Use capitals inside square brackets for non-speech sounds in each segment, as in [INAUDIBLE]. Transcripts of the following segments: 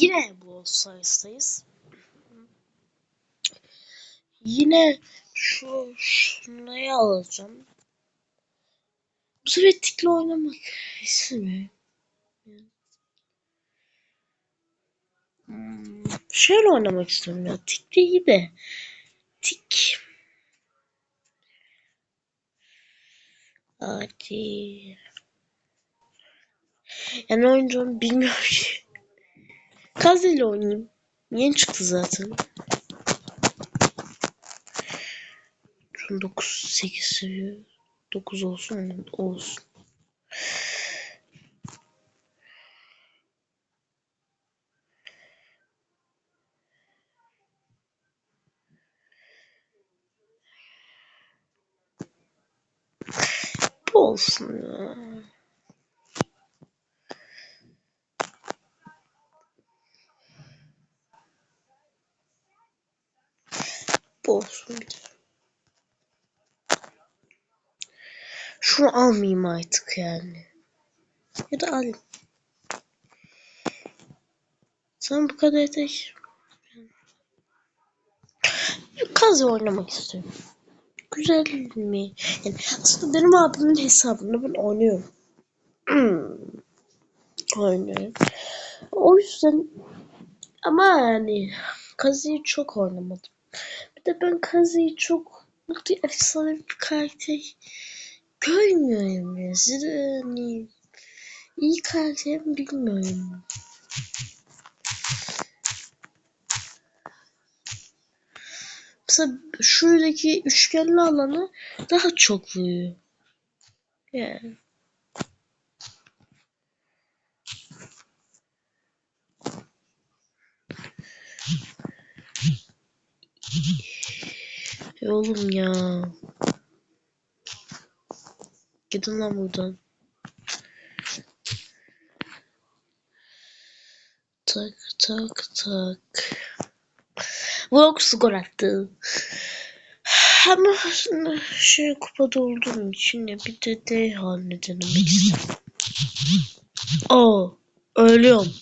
Yine bu sayıstayız. Yine şu şunları alacağım. Bu sefer tikle oynamak istemiyorum. Hmm, şöyle oynamak istiyorum ya. Tik de iyi de. Tik. Hadi. Yani oynayacağım bilmiyorum ki. Kaz ile oynayayım. Yeni çıktı zaten. Şun 9 8 seviye. 9 olsun? Olsun. Bu olsun ya. Bu olsun bir de. Şunu almayayım artık yani. Ya da alayım. Sen bu kadar tek. Kazı oynamak istiyorum. Güzel mi? Yani aslında benim abimin hesabında ben oynuyorum. [CLEARS THROAT] Oynuyorum. O yüzden ama yani Kazı'yı çok oynamadım. Bir de ben Kazı'yı çok mutlu efsane bir karakter görmüyorum ya. Yani iyi karakter mi bilmiyorum. Mesela şuradaki üçgenli alanı daha çok vuruyor. Yani. E oğlum ya. Gidin lan buradan. Tak tak tak. Vox gol attı. Ama şey kupada olduğum için de bir de D istedim. Oo, ölüyorum.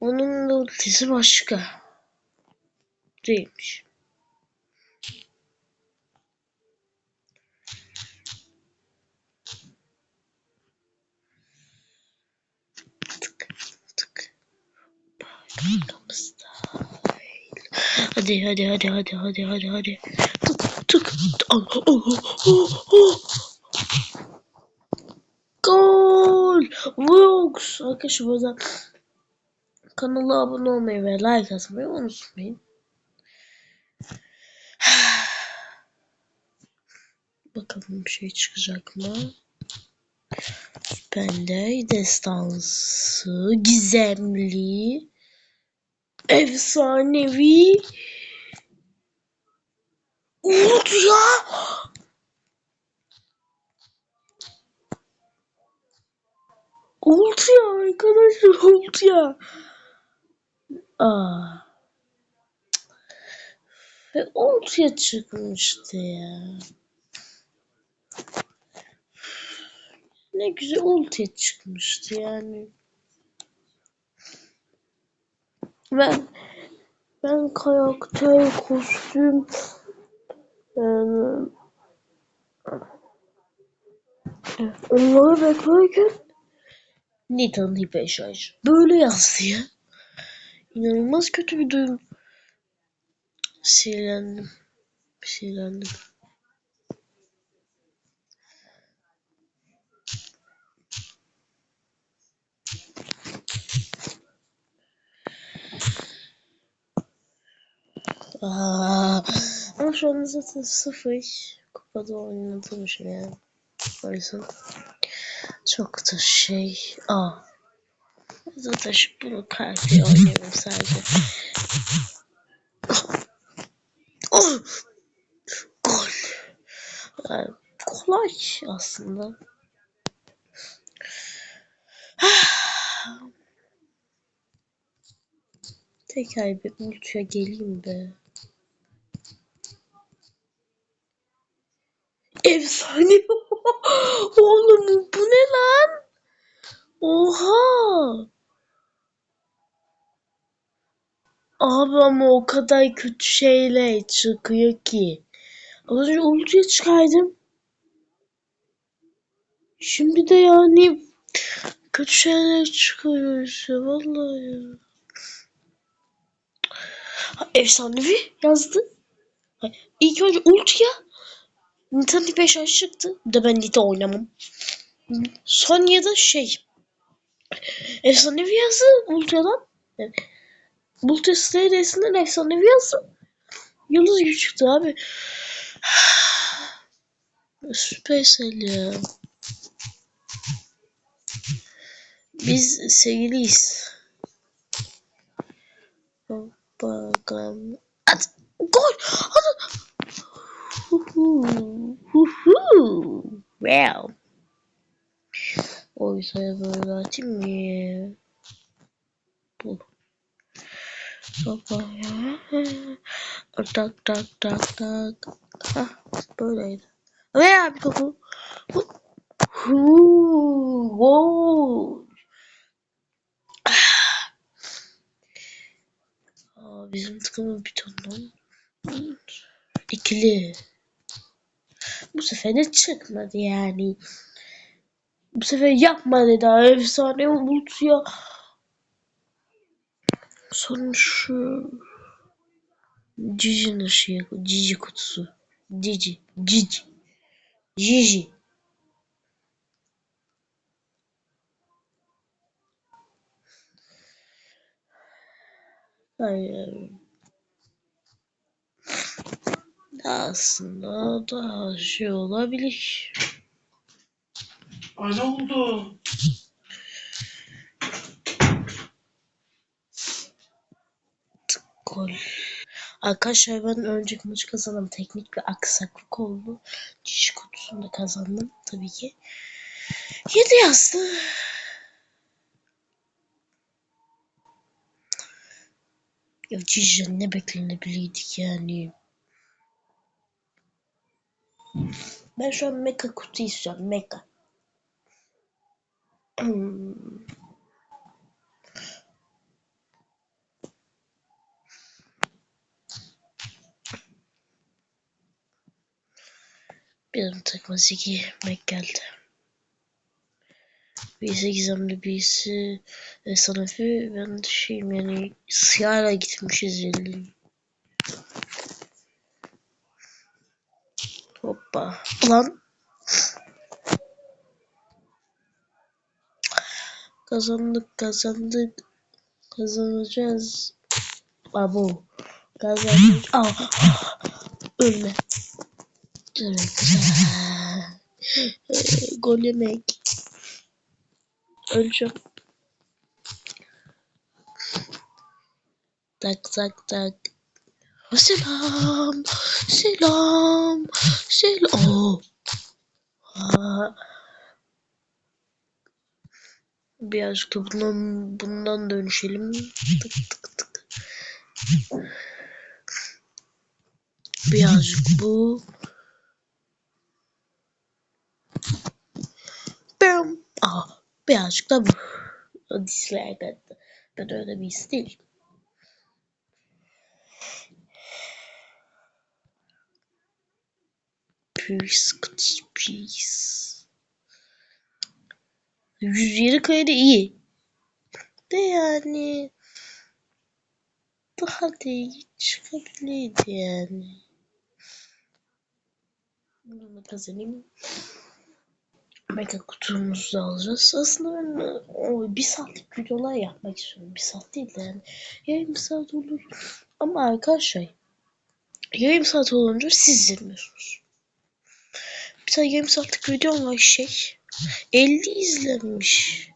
Onun da ultisi başka. Değilmiş. Tık tık. Kapısta. Hadi hadi hadi hadi hadi hadi hadi. Tık tık. Oh, oh, oh, oh. Gol. Vox. Arkadaşlar burada kanala abone olmayı ve like atmayı unutmayın. [SIGHS] Bakalım bir şey çıkacak mı? Bende destansı, gizemli, efsanevi Umut ya! Oldu ya arkadaşlar oldu ya. Aa. Ve oltuya çıkmıştı ya. Ne güzel oltuya çıkmıştı yani. Ben ben karakter, kostüm yani onları beklerken Nathan Hipe şarj. Böyle yazdı ya. İnanılmaz kötü bir duyum. Sinirlendim. Sinirlendim. Aa, ama şu anda zaten sıfır kupada için yani. O yüzden çok da şey. Aa. Zaten şu bunu karakteri oynayamıyorum sadece. Oh! Gol. Yani kolay aslında. Tekrar bir ultuya geleyim be. Efsane. [LAUGHS] Oğlum bu ne Oha! Abi ama o kadar kötü şeyle çıkıyor ki. Az önce ultiye çıkardım. Şimdi de yani kötü şeyler çıkıyoruz ya vallahi ya. Ha, efsanevi yazdı. Ha, ilk önce ultiye Nintendo 5 çıktı. Bir de ben Nita oynamam. Sonya'da şey Efsanevi yazdı ultiyadan. Yani, Multi STR'sinden efsanevi yazdı. Yıldız gibi çıktı abi. [SIGHS] Supercell ya. Biz sevgiliyiz. Bakalım. At. Gol. Hadi. Huhu. Huhu. Wow. Oysa böyle atayım mı? Bu. Baba ya. Tak tak tak tak. Hah böyleydi. Ve abi topu. Aa, bizim takımın bir tondan. İkili. Bu sefer de çıkmadı yani. Bu sefer yapmadı daha efsane bulut ya. Sonra şu Cici'nin ışığı, Cici kutusu. Cici, Cici, Cici. Hayır. Aslında daha şey olabilir. Ay ne oldu? Gol. Arkadaşlar ben önceki maçı kazandım. Teknik bir aksaklık oldu. Cici kutusunda kazandım tabii ki. 7 yazdı. Ya Cici'den ne beklenebilirdik yani. Ben şu an mecha kutu istiyorum. Mecha. Benim takıma Ziggy Mac geldi. Birisi gizemli birisi e, sanafi ben de şeyim yani siyahla gitmişiz yani. Hoppa. Lan. Kazandık kazandık. Kazanacağız. Abo. Kazandık. Aa. Ölme. Ee, Gol yemek. Öleceğim. Tak tak tak. Selam. Selam. Selam. Aa. Birazcık da bundan, bundan dönüşelim. Tık tık tık. Birazcık bu. Bam. Aa, birazcık da dislike attı. Ben öyle bir değilim. Please, please. 107 kaydı iyi. De yani daha da iyi çıkabilirdi yani. Bunu kazanayım. Mega kutumuzu alacağız. Aslında ben o bir saatlik videolar yapmak istiyorum. Bir saat değil de yani. Yarım saat olur. Ama arkadaşlar yarım saat olunca siz izlemiyorsunuz. Bir tane yarım saatlik videom var şey. 50 izlenmiş.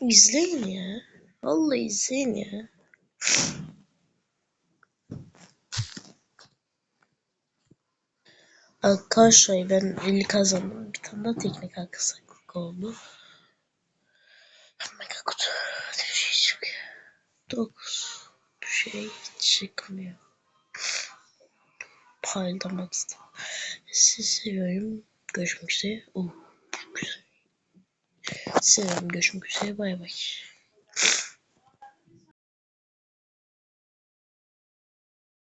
İzleyin ya. Vallahi izleyin ya. Arkadaşlar ben 50 kazandım. Bir tane daha teknik aksaklık oldu. Mega kutu. Bir şey çıkıyor. 9. Bir şey çıkmıyor. Paylamakta. Sizi seviyorum. Görüşmek üzere. Oh, güzel. Seviyorum. Görüşmek üzere. Bay bay.